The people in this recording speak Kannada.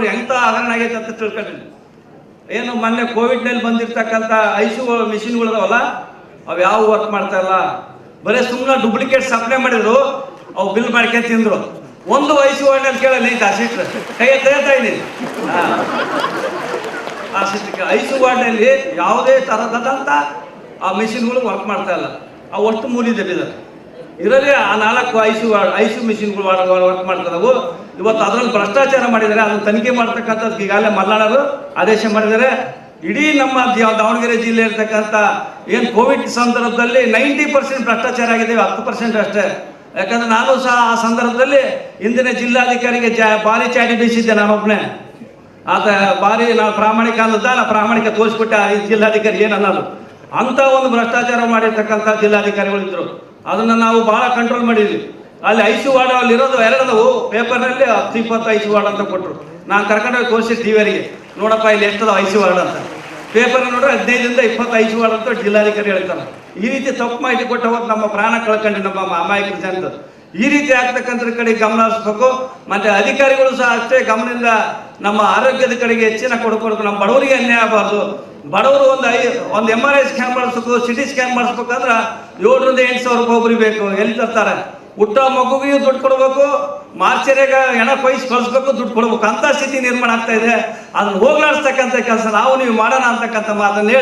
ನೋಡ್ರಿ ಎಂತ ಹಗರಣ ಆಗೈತೆ ಅಂತ ತಿಳ್ಕೊಂಡ್ರಿ ಏನು ಮೊನ್ನೆ ಕೋವಿಡ್ನಲ್ಲಿ ಬಂದಿರ್ತಕ್ಕಂಥ ಐಸುಗಳು ಮಿಷಿನ್ಗಳದಾವಲ್ಲ ಅವು ಯಾವ ವರ್ಕ್ ಮಾಡ್ತಾ ಇಲ್ಲ. ಬರೀ ಸುಮ್ಮನೆ ಡೂಪ್ಲಿಕೇಟ್ ಸಪ್ಲೈ ಮಾಡಿದ್ರು, ಅವು ಬಿಲ್ ಮಾಡ್ಕೊಂಡು ತಿಂದ್ರು. ಒಂದು ವಯಸ್ಸು ಹಣ್ಣಲ್ಲಿ ಕೇಳಲ್ಲ ಐತೆ ಆ ಕೈ ತೆಗಿತಾ ಇದ್ದೀನಿ ಆ ಐಸು ವಾರ್ಡ್ನಲ್ಲಿ ಯಾವುದೇ ಥರದಂಥ ಆ ಮಿಷಿನ್ಗಳು ವರ್ಕ್ ಮಾಡ್ತಾ ಇಲ್ಲ. ಆ ಒಟ್ಟು ಮೂಲಿದಲ್ಲಿದ್ದಾರೆ ಇದರಲ್ಲಿ ಆ ನಾಲ್ಕು ಐಸು ಐಸು ಮಿಷಿನ್ಗಳು ವರ್ಕ್ ಮಾಡ್ತದವು ಇವತ್ತು ಅದರಲ್ಲಿ ಭ್ರಷ್ಟಾಚಾರ ಮಾಡಿದ್ದಾರೆ. ಅದನ್ನು ತನಿಖೆ ಮಾಡ್ತಕ್ಕಂಥದ್ದು ಈಗಾಗಲೇ ಮಲ್ನಾಡರು ಆದೇಶ ಮಾಡಿದ್ದಾರೆ. ಇಡೀ ನಮ್ಮ ದಾವಣಗೆರೆ ಜಿಲ್ಲೆ ಇರ್ತಕ್ಕಂಥ ಏನು ಕೋವಿಡ್ ಸಂದರ್ಭದಲ್ಲಿ ನೈಂಟಿ ಪರ್ಸೆಂಟ್ ಭ್ರಷ್ಟಾಚಾರ ಆಗಿದೆ, ಹತ್ತು ಪರ್ಸೆಂಟ್ ಅಷ್ಟೇ. ಯಾಕಂದ್ರೆ ನಾನು ಸಹ ಆ ಸಂದರ್ಭದಲ್ಲಿ ಇಂದಿನ ಜಿಲ್ಲಾಧಿಕಾರಿಗೆ ಜಾ ಭಾರಿ ಚಾಟಿ ಬೀಸಿದ್ದೆ ನಾನೊಬ್ಬನೇ ಆತ ಭಾರಿ ನಾವು ಪ್ರಾಮಾಣಿಕ ಅನ್ನೋದ ನಾ ಪ್ರಾಮಾಣಿಕ ತೋರಿಸ್ಬಿಟ್ಟೆ ಆ ಜಿಲ್ಲಾಧಿಕಾರಿ ಏನನ್ನೋದು. ಅಂತ ಒಂದು ಭ್ರಷ್ಟಾಚಾರ ಮಾಡಿರ್ತಕ್ಕಂಥ ಜಿಲ್ಲಾಧಿಕಾರಿಗಳು ಇದ್ರು ಅದನ್ನ ನಾವು ಬಹಳ ಕಂಟ್ರೋಲ್ ಮಾಡಿದ್ವಿ. ಅಲ್ಲಿ ಐಸು ವಾರ್ಡ್ ಅಲ್ಲಿ ಇರೋದು ಎರಡದವು ಪೇಪರ್ನಲ್ಲಿ ಹತ್ತು ಇಪ್ಪತ್ತು ಐಸು ವಾರ್ಡ್ ಅಂತ ಕೊಟ್ಟರು ನಾನು ಕರ್ಕೊಂಡೋಗಿ ತೋರಿಸಿ ಅವರಿಗೆ ನೋಡಪ್ಪ, ಇಲ್ಲಿ ಎಷ್ಟದ ಐಸು ವಾರ್ಡ್ ಅಂತ. ಪೇಪರ್ ನೋಡ್ರೆ ಹದಿನೈದರಿಂದ ಇಪ್ಪತ್ತು ಐಸು ವಾರ್ಡ್ ಅಂತ ಜಿಲ್ಲಾಧಿಕಾರಿ ಹೇಳ್ತಾರೆ. ಈ ರೀತಿ ತಪ್ಪು ಮಾಹಿತಿ ಕೊಟ್ಟ ಹೋಗಿ ನಮ್ಮ ಪ್ರಾಣ ಕಳ್ಕೊಂಡು ನಮ್ಮ ಅಮಾಯಕ ಜನರು. ಈ ರೀತಿ ಆಗ್ತಕ್ಕಂಥ ಕಡೆ ಗಮನ ಹರಿಸ್ಬೇಕು. ಮತ್ತೆ ಅಧಿಕಾರಿಗಳು ಸಹ ಅಷ್ಟೇ ಗಮನದಿಂದ ನಮ್ಮ ಆರೋಗ್ಯದ ಕಡೆಗೆ ಹೆಚ್ಚಿನ ಕೊಡ್ಕೊಡ್ಬೇಕು ನಮ್ಮ ಬಡವರಿಗೆ ಅನ್ಯಾಯ ಆಗಬಾರ್ದು. ಬಡವರು ಒಂದು ಐ, ಒಂದು ಎಂ ಆರ್ ಐ ಸ್ಕ್ಯಾನ್ ಮಾಡಿಸ್ಬೇಕು ಸಿಟಿ ಸ್ಕ್ಯಾನ್ ಮಾಡಿಸ್ಬೇಕಂದ್ರೆ ಏಳರಿಂದ ಎಂಟು ಸಾವಿರ ರೂಪಾಯಿ ಒಬ್ಬರಿಗೆ ಬೇಕು. ಎಲ್ಲಿ ತರ್ತಾರೆ? ಹುಟ್ಟ ಮಗುವಿಗೆ ದುಡ್ಡು ಕೊಡಬೇಕು ಮಾರ್ಚರಿಯಾಗ ಹೆಣ ಕೊಯ್ಸಿ ಕಳಿಸ್ಬೇಕು, ದುಡ್ಡು ಕೊಡ್ಬೇಕು. ಅಂತ ಸ್ಥಿತಿ ನಿರ್ಮಾಣ ಆಗ್ತಾ ಇದೆ. ಅದನ್ನು ಹೋಗ್ಲಾಡಿಸ್ತಕ್ಕಂಥ ಕೆಲಸ ನಾವು, ನೀವು ಮಾಡೋಣ ಅಂತಕ್ಕಂಥ ಮಾತನ್ನು ಹೇಳಿ.